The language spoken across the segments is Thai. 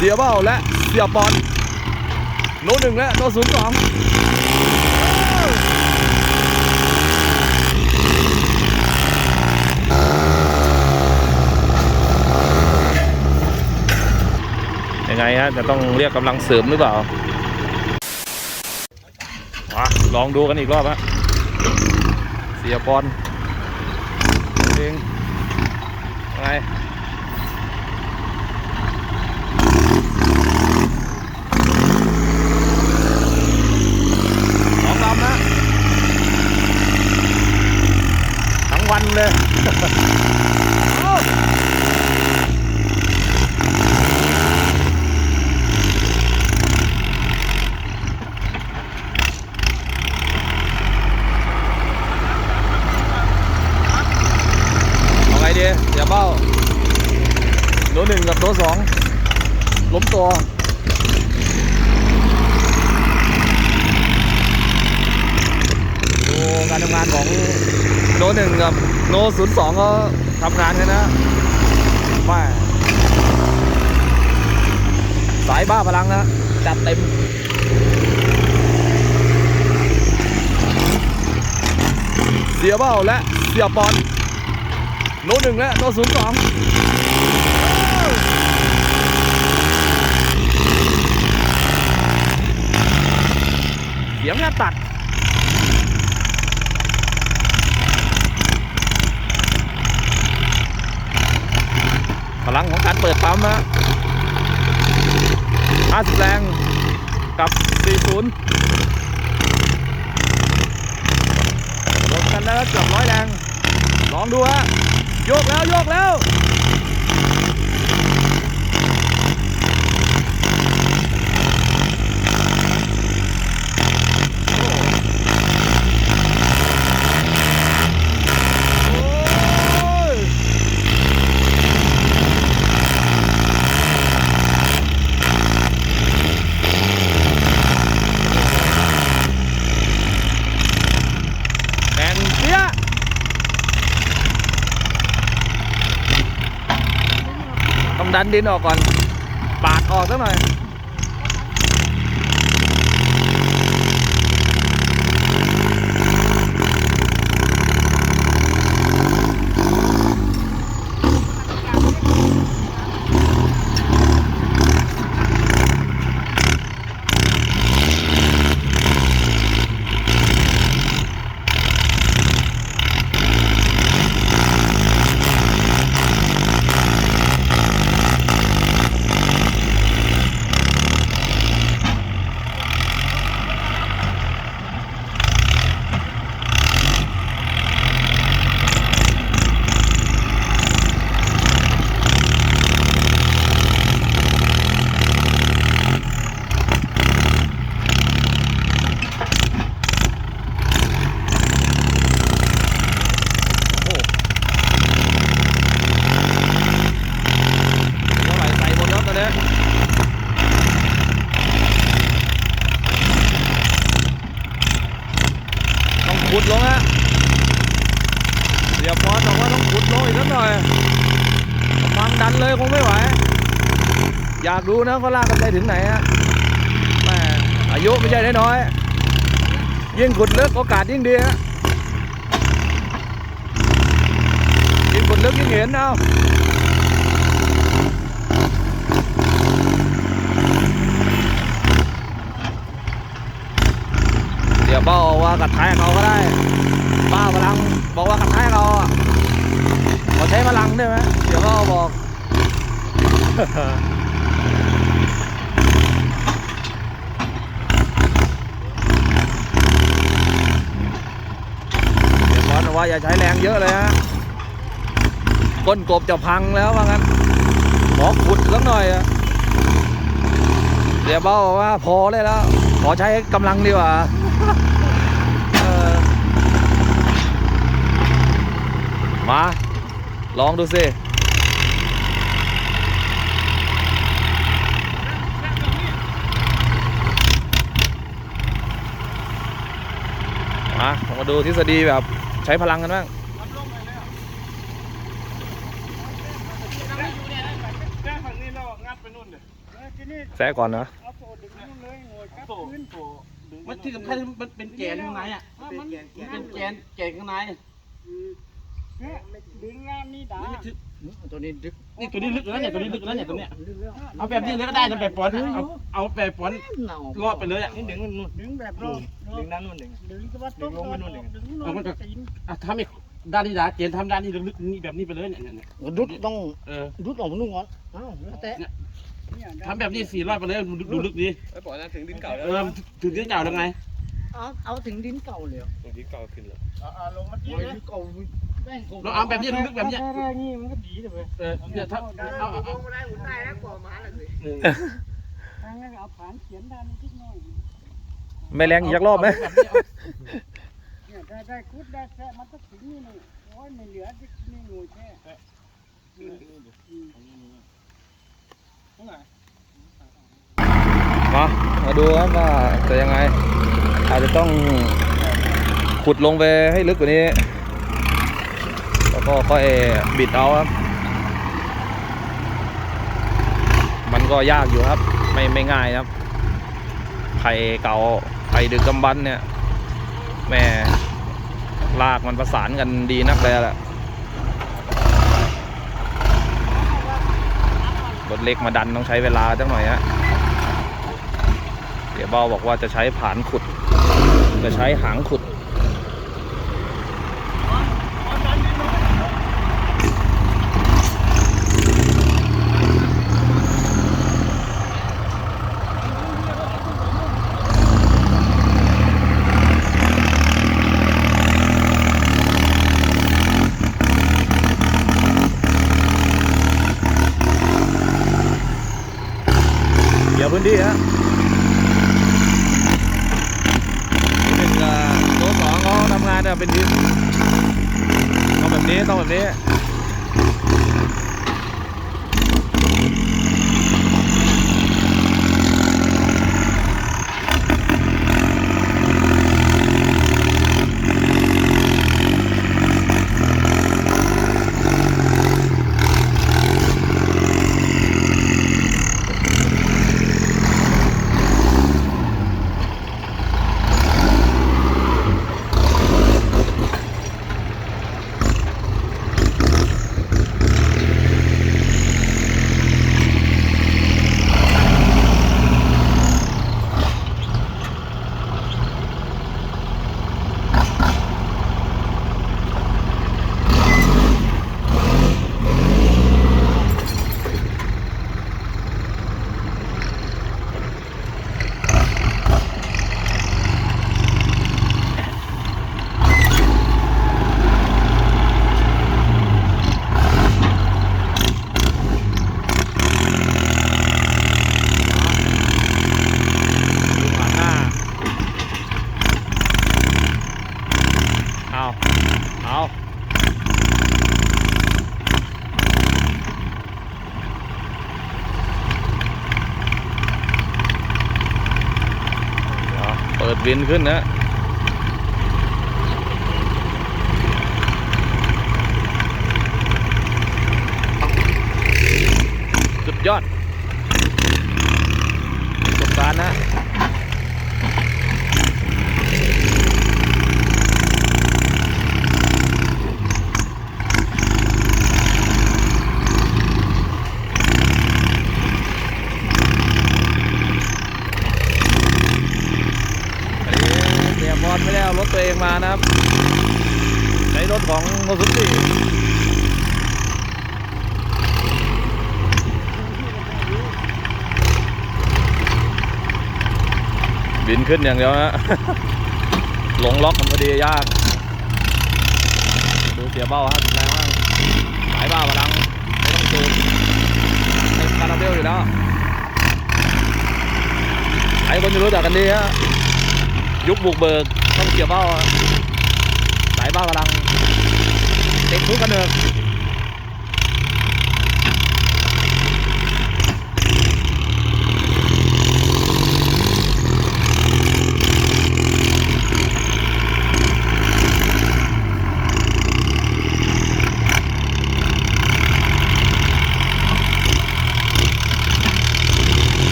เสียเบ้าและเสียบอลโนหนึ่งและโนศูนย์สองยังไงฮะจะต้องเรียกกำลังเสริมหรือเปล่ามาลองดูกันอีกรอบฮะเสียบอลเองยังไง สองลำนะทั้งวันเลย เอ้าเอาไงดีอย่าเบ้าโน้หนึ่งกับโนสองล้มตัวดูการทำงานของโนหนึ่งกับโนศูนย์สองก็ทำงานกันนะแม่สายบ้าพลังนะจัดเต็มเสียเบ้าและเสียบอลโนหนึ่งและโนศูนย์สอง เสียงแค่ตัดพลังของการเปิดปั๊มนะ50 แรงกับ 40รวมกันแล้วเกือบร้อยแรง ลองดูฮะ โยกแล้ว โยกแล้ว โอ้ย แน่นเปี้ยะต้อง ดันดินออกก่อนปาดออกสักหน่อย โอ้เท่าไหร่ใส่หมดแล้วตอนนี้ต้องขุดลงฮะเดี๋ยวพอบอกว่าต้องขุดลงอีกสักหน่อยฟัง ดันเลยคงไม่ไหว อยากดูนะเขาลากกันไปถึงไหนฮะแม่อายุไม่ใช่น้อยๆยิ่งขุดลึกโอกาสยิ่งดีฮะยิ่งกดลึกยิ่งเห็นเอาเดี๋ยวเบ้าว่ากระแทกเอาก็ได้บ้าพลังบอกว่ากระแทกเอาอะขอใช้พลังได้ไหมเดี๋ยวเบ้าบอก เดี๋ยวบอลบอกว่าอย่าใช้แรงเยอะเลยฮะก้นกบจะพังแล้วว่างั้นขอขุดสักหน่อยอะเดี๋ยวเบ้าบอกว่าพอเลยแล้ว ขอใช้กำลังดีกว่าออมา ลองดูสิ มามาดูทฤษฎีแบบใช้พลังกันบ้างแค่ฝั่งนี้เรางัดไปนู่นเดี๋ยวแซะก่อนนะเอาโซ่ดึงนู่นเลยโง่ครับโซ่ขึ้นโซ่มันที่สำคัญมันเป็นแกนข้างในอะมันเป็นแกนมันเป็นแกนแกนข้างในเนี่ยดึงแล้วนี่ด่านี่ไม่ถึง ตัวนี้ดึกนี่ตัวนี้ลึกแล้วเนี่ยตัวนี้ลึกแล้วเนี่ยตัวเนี้ยเอาแบบนี้เลยก็ได้นะแบบปอนเอาเอาแบบปอนเน่ารอดไปเลยอะนี่ดึงมันนู่นดึงแบบรอบดึงด้านนู่นดึงดึงก็ว่าต้องดึงลงไปนู่นดิดึงนู่นตีนอะทำอีกด้านนี้นะเจนทำด้านนี้ลึกๆนี่แบบนี้ไปเลยเนี่ยเนี่ยเนี่ยดุดต้องเออดุดออกมานู่นก่อนอ้าวแล้วแต่เนี่ยทำแบบนี้สี่รอบไปเลยดูดูลึกดีไอ้ปล่อยนั้นถึงดินเก่าแล้วเออถึงที่เก่าแล้วไงเอาเอาถึงดินเก่าเลยถึงดินเก่าขึ้นแล้วเอาลงมาตีโอ้ยเลยดินเก่าแม่งโกง เราเอาแบบนี้ลึกแบบนี้ได้ๆนี่มันก็ดีเลยเว้ยเออเนี่ยถ้าเอาเอาเอาได้หุ่นได้แล้วกว่าหมาเลยเออทางนั้นเอาผานเขียนด้านนี้นิดหน่อยไม่แรงอีกสักรอบไหมเนี่ยได้ได้คุดได้แค่มันก็ถึงนี่นี่โอ้ยไม่เหลือที่นี่งูแค่อืมมามาดูครับว่าจะยังไง อาจจะต้องขุดลงไปให้ลึกกว่านี้ ก็ค่อยบิดเอาครับ มันก็ยากอยู่ครับ ไม่ไม่ง่ายครับไข่เก่าไข่ดึกกำบันเนี่ยแม่ลากมันประสานกันดีนักเลยแหละรถเล็กมาดันต้องใช้เวลาจังหน่อยฮะเดี๋ยวเบาบอกว่าจะใช้ผานขุด จะใช้หางขุด พื้นที่ฮะหนึ่งอะตัวสองเขาทำงานเนี่ยเป็นทีมต้องแบบนี้ต้องแบบนี้ดูผ่านหน้า เอาเอาเอาเปิดวิ นขึ้นนะ สุดยอดสงสารนะ อันนี้เสียบอลไม่ได้ เอารถตัวเองมานะครับ ใช้รถของโมซุสิบินขึ้นอย่างเดียวนะหลงล็อกมันพอดียาก ดูเสียเบ้าฮะแรงมากสายบ้าพลังไม่ต้องจูนในคาราเบลอยู่แล้วไอ้คนจะรู้จักกันดีฮะยุคบุกเบิก ต้องเกี่ยวเบ้าสายบ้ากำลังเต็มทุกกระเนิ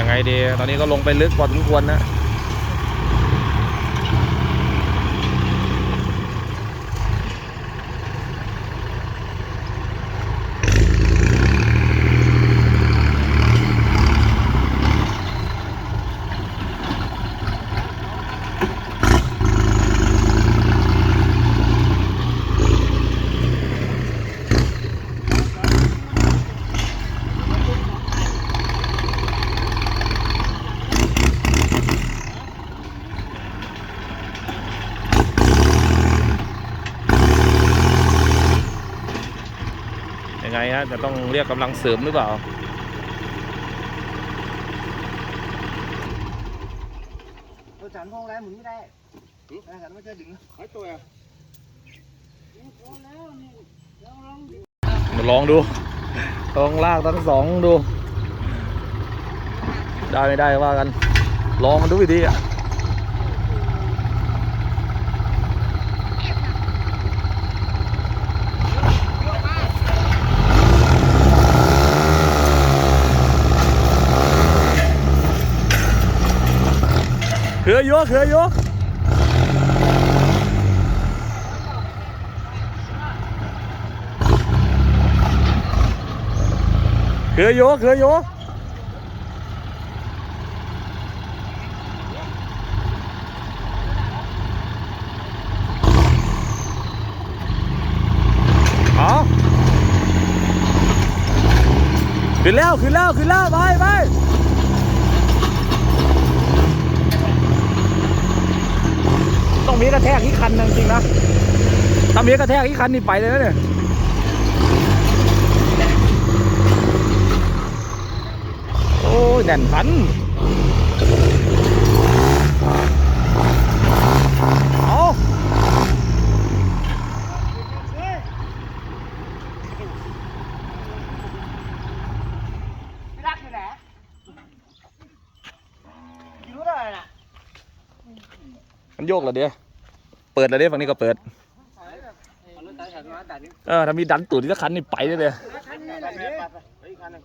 ยังไงดี ตอนนี้ก็ลงไปลึกพอสมควรนะ จะต้องเรียกกำลังเสริมหรือเปล่าตัวฉันพองแล้วหมุนไม่ได้ฉันไม่เคยดึงพอแล้วนี่ลองลองดูมาลองดู ลองลากทั้งสองดู ได้ไม่ได้ว่ากัน ลองมันดูวิธีอะ ออยู่คืออยู่คืออยู่คืออยู่เอาขึ้นแล้วขึ้นแล้วขึ้นแล้วไปไป ต้องมีกระแทกที่คันนะจริงๆนะถ้ามีกระแทกที่คันนี่ไปเลยนะเนี่ยโอ้ยแน่นพันเอา รักอยู่ไหนรู้ได้น่ะ มัน โยกเหรอเดียวเปิดเหรอเดียวฝั่งนี้ก็เปิดรถไถฉันมาดันนี่เออถ้ามีดันตูดที่คันนี่ไปเลยเลยคันนี้แหละเด้ไปอีกคันหนึง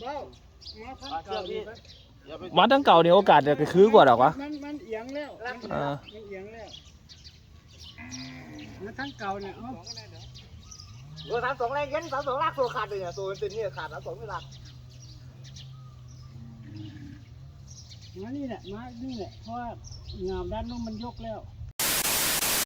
เบ้ามาคันเก่านี่อย่าไปมาทั้งเก่าเนี่ยโอกาสจะคือกว่าหรอกวะมันมันเอียงแล้วเออมันเอียงแล้วมาทั้งเก่าเนี่ยเอาเออสามสองแรงเย็นสามสองลากตัวขาดเลยเนี่ยตัวมันเป็นนี่ขาดสามสองไม่ลาก มานี่แหละมานี่แหละเพราะว่างามด้านนู้นมันยกแล้ว